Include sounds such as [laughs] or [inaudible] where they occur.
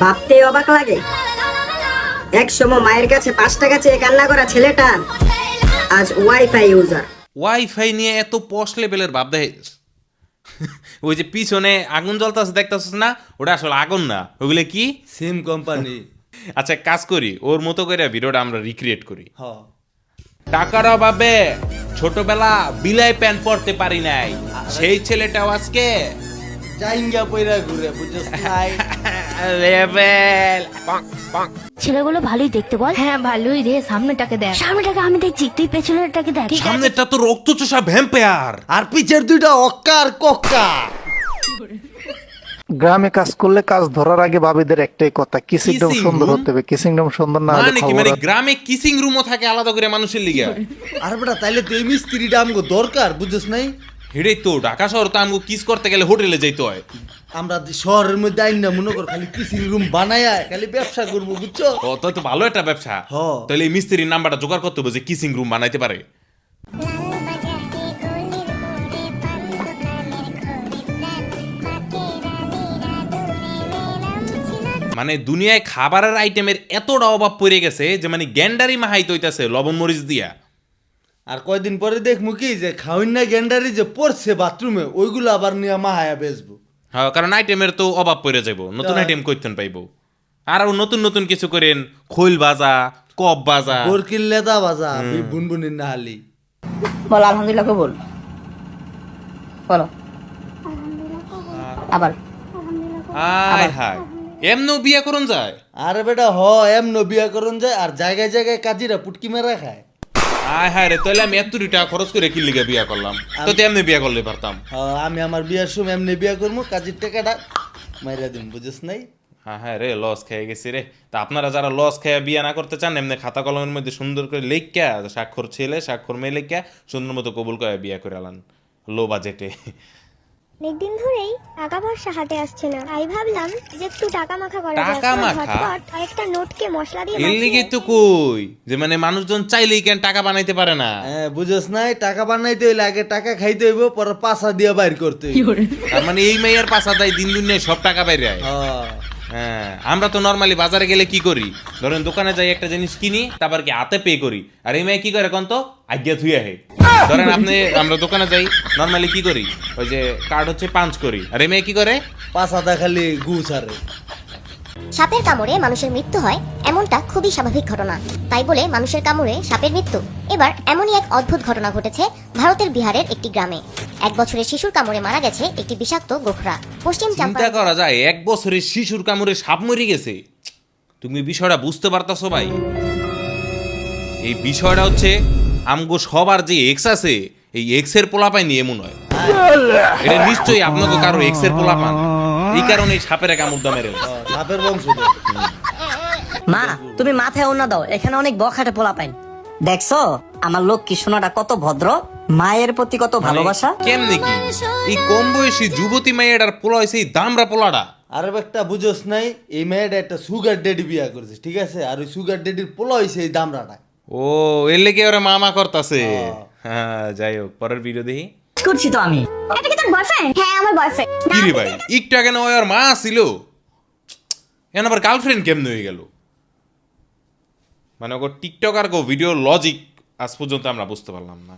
ভাবতে অবাক লাগে। এক সময় মায়ের কাছে পাঁচ টাকা চেয়ে কান্না করা ছেলেটা আজ ওয়াইফাই ইউজার। ওয়াইফাই নিয়ে এত পশ লেভেলের ভাব দেয় [laughs] ওই যে পিছনে আগুন জ্বলতেছে দেখতেছিস না? ওটা আসলে আগুন না। ওগুলো কি? সিম কোম্পানি [laughs] আচ্ছা কাজ করি। ওর মতো করে ভিডিওটা আমরা রিক্রিয়েট করি। হ। টাকার অভাবে ছোটবেলা বিলাই প্যান্ট পরতে পারি নাই। সেই ছেলেটাও আজকে জাইঙ্গা পয়রা ঘুরে বুঝছস নাই? [laughs] লেভেল ছেলেগুলো ভালোই দেখতে বল। হ্যাঁ ভালোই রে সামনেটাকে দেখ। সামনেটাকে আমি দেখছি তুই পেছনেরটাকে দেখ। সামনেটা তো রক্তচোষা ভ্যাম্পায়ার। আর পিছের দুইটা অক্কা আর কক্কা। গ্রামে কাজ করলে কাজ ধরার আগে বাবিদের একটাই কথা কিসিংডম Kissing সুন্দর? হতে হবে। কিসিংডম সুন্দর না মানে কি? মানে গ্রামে কিসিং রুমও থাকে আলাদা করে মানুষের লিগে। আর বেটা তাইলে তো এই মিস্ত্রিটা আমগো দরকার বুঝছস নাই? হেডেই তো ঢাকা শহর তো আমগো কিস করতে গেলে হোটেলে যাইতে হয়। আমরা শহরের মধ্যে আইন না মনে কর খালি কিসিং রুম বানায় খালি ব্যবসা করব বুঝছ? ও তো তো ভালো একটা ব্যবসা। তাহলে এই মিস্ত্রির নাম্বারটা জোগাড় করতে হবে যে কিসিং রুম বানাইতে পারে। মানে দুনিয়ায় খাবারের আইটেমের এতটা অভাব পড়ে গেছে যে মানে গ্যান্ডারি মাহাই তৈতাছে লবণ মরিচ দিয়া। আর কয়দিন পরে দেখমু কি যে খাওয়ান না গেন্ডারি যে পড়ছে বাথরুমে ওইগুলো আবার নিয়ে মাহায়া বেচবো। হ্যাঁ কারণ আইটেমের তো অভাব পড়ে যাব নতুন আইটেম কইতেন পাইবো। আর নতুন নতুন কিছু করেন খোল বাজা কপ বাজা বোরকির লেদা বাজা বুনবুনির নাহালি। বল আলহামদুলিল্লাহ কবুল বলো? আবার। হায় হায়। এমনও বিয়া করুন যায়? আরে বেটা হ এমন বিয়া করুন যায় আর জায়গায় জায়গায় কাজিরা পুটকি মেরা খায়। আয় হায় রে তাহলে আমি এত টাকা খরচ করে কি লিগে বিয়া করলাম? তো এমনি বিয়া করলে পারতাম। আমি আমার বিয়ার সময় এমনি বিয়া করব কাজের টাকাটা মাইরা দিম বুঝিস নাই? হ্যাঁ হ্যাঁ রে লস খেয়ে গেছি রে। তা আপনারা যারা লস খেয়ে বিয়ে না করতে চান এমনি খাতা কলমের মধ্যে সুন্দর করে লেখা স্বাক্ষর ছেলে স্বাক্ষর মেয়ে লেখা সুন্দর মতো কবুল করে বিয়া করে আলান। লো বাজেটে। অনেকদিন ধরেই টাকা পয়সা হাতে আসছে না। তাই ভাবলাম যে একটু টাকা মাখা করা যাক। টাকা মাখা? ঝটপট কয়েকটা নোটকে মশলা দিয়ে এর মাখিয়ে লিগে তো কই? যে মানে মানুষজন চাইলেই কেন টাকা বানাইতে পারে না? হ্যাঁ বুঝিস নাই টাকা বানাইতে হইলে আগে টাকা খাইতে হইব পরে পাশা দিয়ে বাইর করতে হইব। তার মানে এই মেয়ের পাশা দেয় দিন দিন সব টাকা বাইরে আয়। হ্যাঁ। হ্যাঁ আমরা তো নর্মালি বাজারে গেলে কি করি? ধরেন দোকানে যাই একটা জিনিস কিনি তারপর কি হাতে পে করি। আর এই মেয়ে কি করে কোন তো আজ্ঞা থুয়ে হে ধরেন আপনি আমরা দোকানে যাই নর্মালি কি করি? ওই যে কার্ড হচ্ছে পাঞ্চ করি। আর মেয়ে কি করে? পাশাটা খালি গু ছাড়ে সাপের কামড়ে মানুষের মৃত্যু হয় এমনটা খুবই স্বাভাবিক ঘটনা। তাই বলে মানুষের কামড়ে সাপের মৃত্যু। এবার এমনই এক অদ্ভুত ঘটনা ঘটেছে ভারতের বিহারের একটি গ্রামে। এক বছরের শিশুর কামড়ে মারা গেছে একটি বিষাক্ত গোখরা। পশ্চিম চিন্তা করা যায় এক বছরের শিশুর কামড়ে সাপ মরে গেছে। তুমি বিষয়টা বুঝতে পারতাছো ভাই? এই বিষয়টা হচ্ছে আমগো সবার যে এক্স আছে এই এক্সের পোলাপাই নিয়ে এমন হয়। এটা নিশ্চয়ই আপনাকে কারও এক্সের পোলাপান। এই কারণে এই সাপের কামড় দামের সাপের বংশ মা তুমি মাথায় ওনা দাও এখানে অনেক বখাটে পোলা পাইন দেখছ আমার লক্ষ্মী সোনাটা কত ভদ্র মায়ের প্রতি কত ভালোবাসা। কেমনে কি? এই কম বয়সী যুবতী মেয়েটার পোলা হয়েছে এই দামরা পোলাটা। আর একটা বুঝোস নাই এই মেয়েটা একটা সুগার ডেডি বিয়া করেছে ঠিক আছে? আর ওই সুগার ডেডির পোলা হয়েছে এই দামরাটা ও এর লেগে ওরা মামা করতাছে। হ্যাঁ। যাই হোক পরের ভিডিও দেখি। করছি তো আমি? এটা কি তোর বয়ফ্রেন্ড হ্যাঁ আমার বয়ফ্রেন্ড কি ভাই একটু আগে না ওই আর মা ছিল? এখন আবার গার্লফ্রেন্ড কেমনে হয়ে গেল? মানে ওর টিকটক আর গো ভিডিও লজিক আজ পর্যন্ত আমরা বুঝতে পারলাম না।